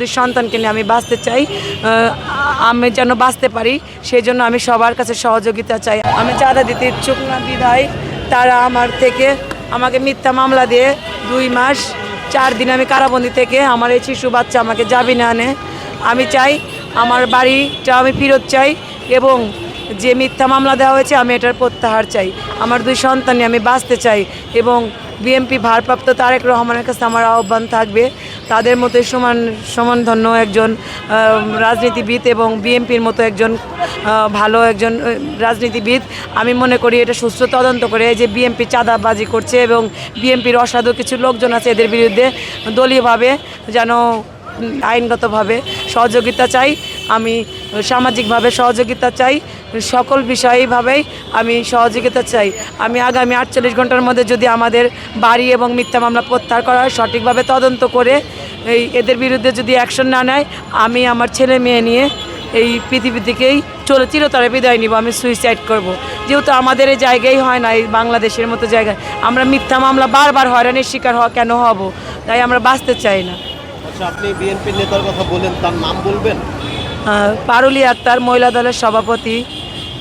দুই সন্তানকে নিয়ে আমি বাঁচতে চাই আমি যেন বাঁচতে পারি সেই জন্য আমি সবার কাছে সহযোগিতা চাই। আমি চাঁদা দিতে ইচ্ছুক না বিধায় তারা আমার থেকে আমাকে মিথ্যা মামলা দিয়ে দুই মাস, চার দিন আমি কারাবন্দি থেকে আমার এই শিশু বাচ্চা আমাকে যাবি না আনে। আমি চাই আমার বাড়িটা আমি ফেরত চাই এবং যে মিথ্যা মামলা দেওয়া হয়েছে আমি এটার প্রত্যাহার চাই। আমার দুই সন্তান আমি বাঁচতে চাই এবং বিএমপি ভারপ্রাপ্ত তারেক রহমানের কাছে আমার আহ্বান থাকবে। তাদের মতো সমান সমান ধন্য একজন রাজনীতিবিদ এবং বিএমপির মতো একজন ভালো একজন রাজনীতিবিদ। আমি মনে করি এটা সুস্থ তদন্ত করে যে বিএনপি চাঁদাবাজি করছে এবং বিএনপির অসাধু কিছু লোকজন আছে এদের বিরুদ্ধে দলীয়ভাবে যেন আইনগতভাবে সহযোগিতা চাই। আমি সামাজিকভাবে সহযোগিতা চাই, সকল বিষয়ভাবেই আমি সহযোগিতা চাই। আমি আগামী আটচল্লিশ ঘণ্টার মধ্যে যদি আমাদের বাড়ি এবং মিথ্যা মামলা প্রত্যাহার করা হয় সঠিকভাবে তদন্ত করে এই এদের বিরুদ্ধে যদি অ্যাকশন না নেয়, আমি আমার ছেলে মেয়ে নিয়ে এই পৃথিবী থেকেই চলে চিরতরে বিদায় নিব, আমি সুইসাইড করব। যেহেতু আমাদের এই জায়গায় হয় না, এই বাংলাদেশের মতো জায়গায়। আমরা মিথ্যা মামলা বারবার হয়রানির শিকার হওয়া কেন হব? তাই আমরা বাঁচতে চাই না। আচ্ছা আপনি বিএনপির নেতার কথা বলেন, তার নাম বলবেন? পারুলি আক্তার, মহিলা দলের সভাপতি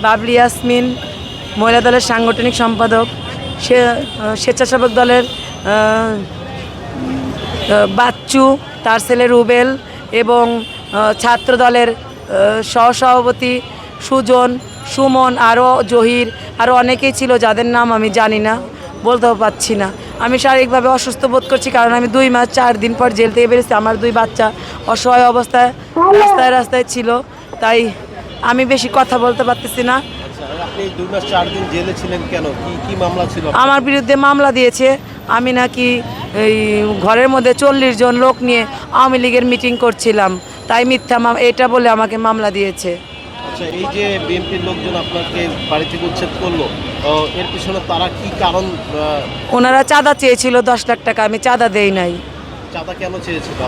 বাবলি ইয়াসমিন, মহিলা দলের সাংগঠনিক সম্পাদক, সে স্বেচ্ছাসেবক দলের বাচ্চু, তার ছেলে রুবেল এবং ছাত্র দলের সহসভাপতি সুজন, সুমন আরও জহির আরও অনেকেই ছিল যাদের নাম আমি জানি না, বলতেও পারছি না। আমি শারীরিকভাবে অসুস্থ বোধ করছি কারণ আমি দুই মাস চার দিন পর জেল থেকে বেরিয়েছি। আমার দুই বাচ্চা অসহায় অবস্থায় রাস্তায় রাস্তায় ছিল। তাই আমি বেশি কথা বলতে পারতেছি না। আচ্ছা আমার বিরুদ্ধে মামলা দিয়েছে। আমি নাকি এই ঘরের মধ্যে চল্লিশ জন লোক নিয়ে আওয়ামী লীগের মিটিং করছিলাম। তাই মিথ্যা এটা বলে আমাকে মামলা দিয়েছে। আচ্ছা এই যে বিএনপির লোকজন আপনাকে বাড়ি থেকে উচ্ছেদ করল এর পিছনে তারা কি কারণ ওনারা চাঁদা চেয়েছিল দশ লাখ টাকা আমি চাঁদা দেই নাই।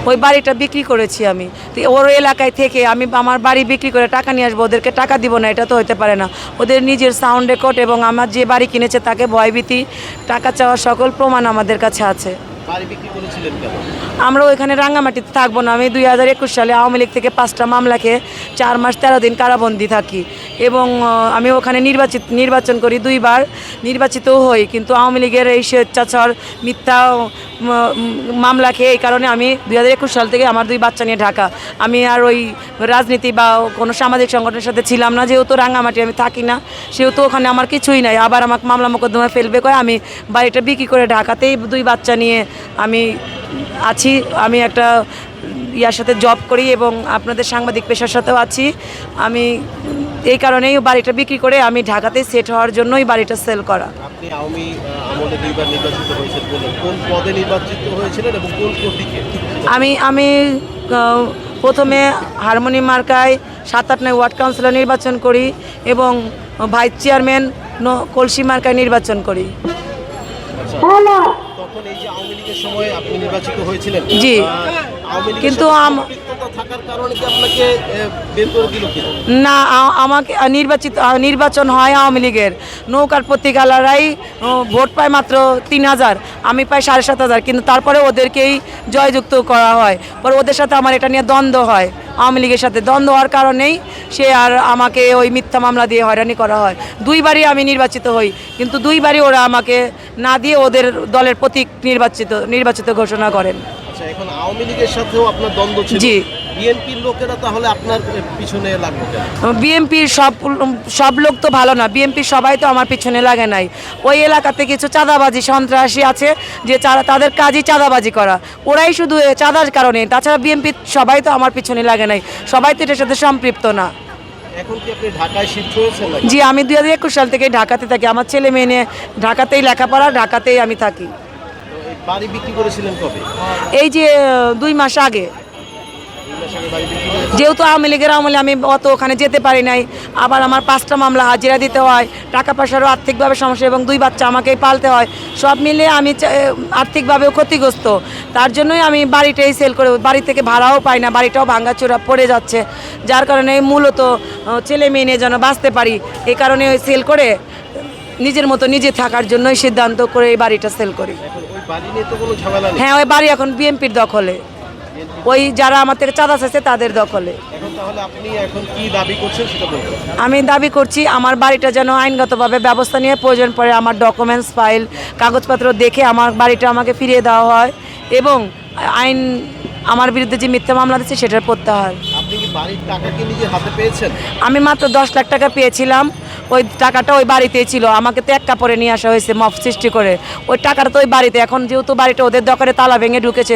ওই বাড়িটা বিক্রি করেছি আমি। ওর এলাকায় থেকে আমি আমার বাড়ি বিক্রি করে টাকা নিয়ে আসব ওদেরকে টাকা দিব না এটা তো হতে পারে না। ওদের নিজের সাউন্ড রেকর্ড এবং আমার যে বাড়ি কিনেছে তাকে ভয়ভীতি টাকা চাওয়ার সকল প্রমাণ আমাদের কাছে আছে। বাড়ি বিক্রি করেছিলেন কেন? আমরা ওইখানে রাঙ্গামাটিতে থাকব না। আমি দুই হাজার একুশ সালে আওয়ামী লীগ থেকে পাঁচটা মামলাকে চার মাস, তেরো দিন কারাবন্দি থাকি। এবং আমি ওখানে নির্বাচিত, নির্বাচন করি দুইবার। নির্বাচিতও হই, কিন্তু আওয়ামী লীগের এই স্বেচ্ছাচার, মিথ্যা মামলা খেয়ে এই কারণে আমি দুই হাজার একুশ সাল থেকে আমার দুই বাচ্চা নিয়ে ঢাকা। আমি আর ওই রাজনীতি বা কোনো সামাজিক সংগঠনের সাথে ছিলাম না, যেহেতু রাঙ্গামাটি আমি থাকি না, সেহেতু ওখানে আমার কিছুই নাই। আবার আমাকে মামলা মোকদ্দমায় ফেলবে কয়, আমি বাড়িটা বিক্রি করে ঢাকাতেই দুই বাচ্চা নিয়ে আমি আছি, আমি একটা ইয়ার সাথে জব করি এবং আপনাদের সাংবাদিক পেশার সাথেও আছি। আমি এই কারণেই বাড়িটা বিক্রি করে আমি ঢাকাতেই সেট হওয়ার জন্যই বাড়িটা সেল করা। আপনি আওয়ামী আমলে দুইবার নির্বাচিত হয়েছেন বলেন কোন পদে নির্বাচিত হয়েছিলেন এবং কোন প্রতীকে আমি আমি প্রথমে হারমোনি মার্কায় সাত আট নয় ওয়ার্ড কাউন্সিলর নির্বাচন করি এবং ভাইস চেয়ারম্যান ন- কলসি মার্কায় নির্বাচন করি। আচ্ছা তখন এই যে আওয়ামী লীগের সময় আপনি নির্বাচিত হয়েছিলেন জি। লীগের কিন্তু সাথে আম- সম্পৃক্ততা থাকার কারণে কি আপনাকে বের করে দিল না আমাকে নির্বাচিত নির্বাচন হয় আওয়ামী লীগের। নৌকার প্রতীকালারাই ভোট পায় মাত্র তিন হাজার। আমি পাই সাড়ে সাত হাজার কিন্তু তারপরে ওদেরকেই জয়যুক্ত করা হয়। পরে ওদের সাথে আমার এটা নিয়ে দ্বন্দ্ব হয়। আওয়ামী লীগের সাথে দ্বন্দ্ব হওয়ার কারণেই সে আর আমাকে ওই মিথ্যা মামলা দিয়ে হয়রানি করা হয়। দুইবারই আমি নির্বাচিত হই কিন্তু দুইবারই ওরা আমাকে না দিয়ে ওদের দলের প্রতীক নির্বাচিত নির্বাচিত ঘোষণা করেন। আচ্ছা এখন আওয়ামী লীগের সাথেও আপনার দ্বন্দ্ব ছিল। জি। বিএনপির লোকেরা তাহলে আপনার পিছনে লাগল কেন? বিএমপির সব সব লোক তো ভালো না বিএমপির সবাই তো আমার পিছনে লাগে নাই। ওই এলাকাতে কিছু চাঁদাবাজি সন্ত্রাসী আছে যে তাদের কাজই চাঁদাবাজি করা। ওরাই শুধু চাঁদার কারণে তাছাড়া বিএমপির সবাই তো আমার পিছনে লাগে নাই। সবাই তো এটার সাথে সম্পৃক্ত না। এখন কি আপনি ঢাকায় শিফট হয়েছেন জি আমি দুই হাজার একুশ সাল থেকে ঢাকাতে থাকি। আমার ছেলে মেয়ে নিয়ে ঢাকাতেই লেখাপড়া ঢাকাতেই আমি থাকি। এই বাড়ি বিক্রি করেছিলেন কবে? এই যে দুই মাস আগে। যেহেতু আওয়ামী লীগের আমলে আমি অত ওখানে যেতে পারি নাই। আবার আমার পাঁচটা মামলা হাজিরা দিতে হয় টাকা পয়সারও আর্থিকভাবে সমস্যা এবং দুই বাচ্চা আমাকেই পালতে হয়। সব মিলিয়ে আমি আর্থিকভাবেও ক্ষতিগ্রস্ত। তার জন্যই আমি বাড়িটাই সেল করে বাড়ি থেকে ভাড়াও পাই না বাড়িটাও ভাঙাচোরা পড়ে যাচ্ছে। যার কারণে মূলত ছেলে মেয়ে নিয়ে যেন বাঁচতে পারি এই কারণে ওই সেল করে নিজের মতো নিজে থাকার জন্যই সিদ্ধান্ত করে এই বাড়িটা সেল করি। হ্যাঁ ওই বাড়ি এখন বিএমপির দখলে। ওই যারা আমার থেকে চাঁদা চাইছে তাদের দখলে। আমি দাবি করছি আমার বাড়িটা যেন আইনগতভাবে ব্যবস্থা নিয়ে প্রয়োজন পড়ে আমার ডকুমেন্টস ফাইল কাগজপত্র দেখে আমার বাড়িটা আমাকে ফিরিয়ে দেওয়া হয় এবং আইন আমার বিরুদ্ধে যে মিথ্যা মামলা দিচ্ছে সেটার প্রত্যাহার। আপনি কি বাড়ির টাকা কি নিজে হাতে পেয়েছেন? আমি মাত্র দশ লাখ টাকা পেয়েছিলাম। ওই টাকাটা ওই বাড়িতেই ছিল। আমাকে তো এক কাপড়ে নিয়ে আসা হয়েছে মফ সৃষ্টি করে। ওই টাকাটা তো ওই বাড়িতে। এখন যেহেতু বাড়িটা ওদের দখলে তালা ভেঙে ঢুকেছে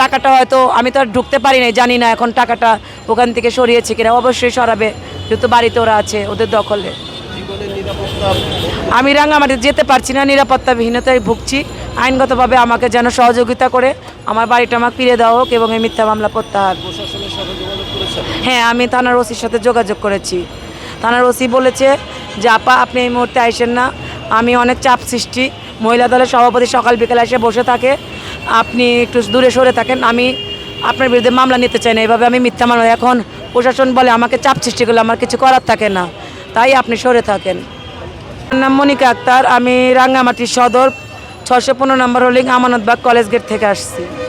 টাকাটা হয়তো আমি তো আর ঢুকতে পারি নাই জানি না এখন টাকাটা ওখান থেকে সরিয়েছে কিনা। অবশ্যই সরাবে যেহেতু বাড়িতে ওরা আছে ওদের দখলে। আমি রাঙামাটি যেতে পারছি না নিরাপত্তাবিহীনতায় ভুগছি। আইনগতভাবে আমাকে যেন সহযোগিতা করে আমার বাড়িটা আমাকে ফিরে দেওয়া হোক এবং এই মিথ্যা মামলা প্রত্যাহার। হ্যাঁ আমি থানার ওসির সাথে যোগাযোগ করেছি। থানার ওসি বলেছে যে, আপা, আপনি এই মুহূর্তে আইসেন না। আমি অনেক চাপ সৃষ্টি। মহিলা দলের সভাপতি সকাল বিকেল এসে বসে থাকে। আপনি একটু দূরে সরে থাকেন। আমি আপনার বিরুদ্ধে মামলা নিতে চাই না। এভাবে আমি মিথ্যা মামলা এখন প্রশাসন বলে, আমাকে চাপ সৃষ্টি করলে আমার কিছু করার থাকে না। তাই আপনি সরে থাকেন। আমার নাম মনিকা আক্তার। আমি রাঙ্গামাটি সদর ছশো পনেরো নম্বর হোলিং আমানতবাগ কলেজ গেট থেকে আসছি।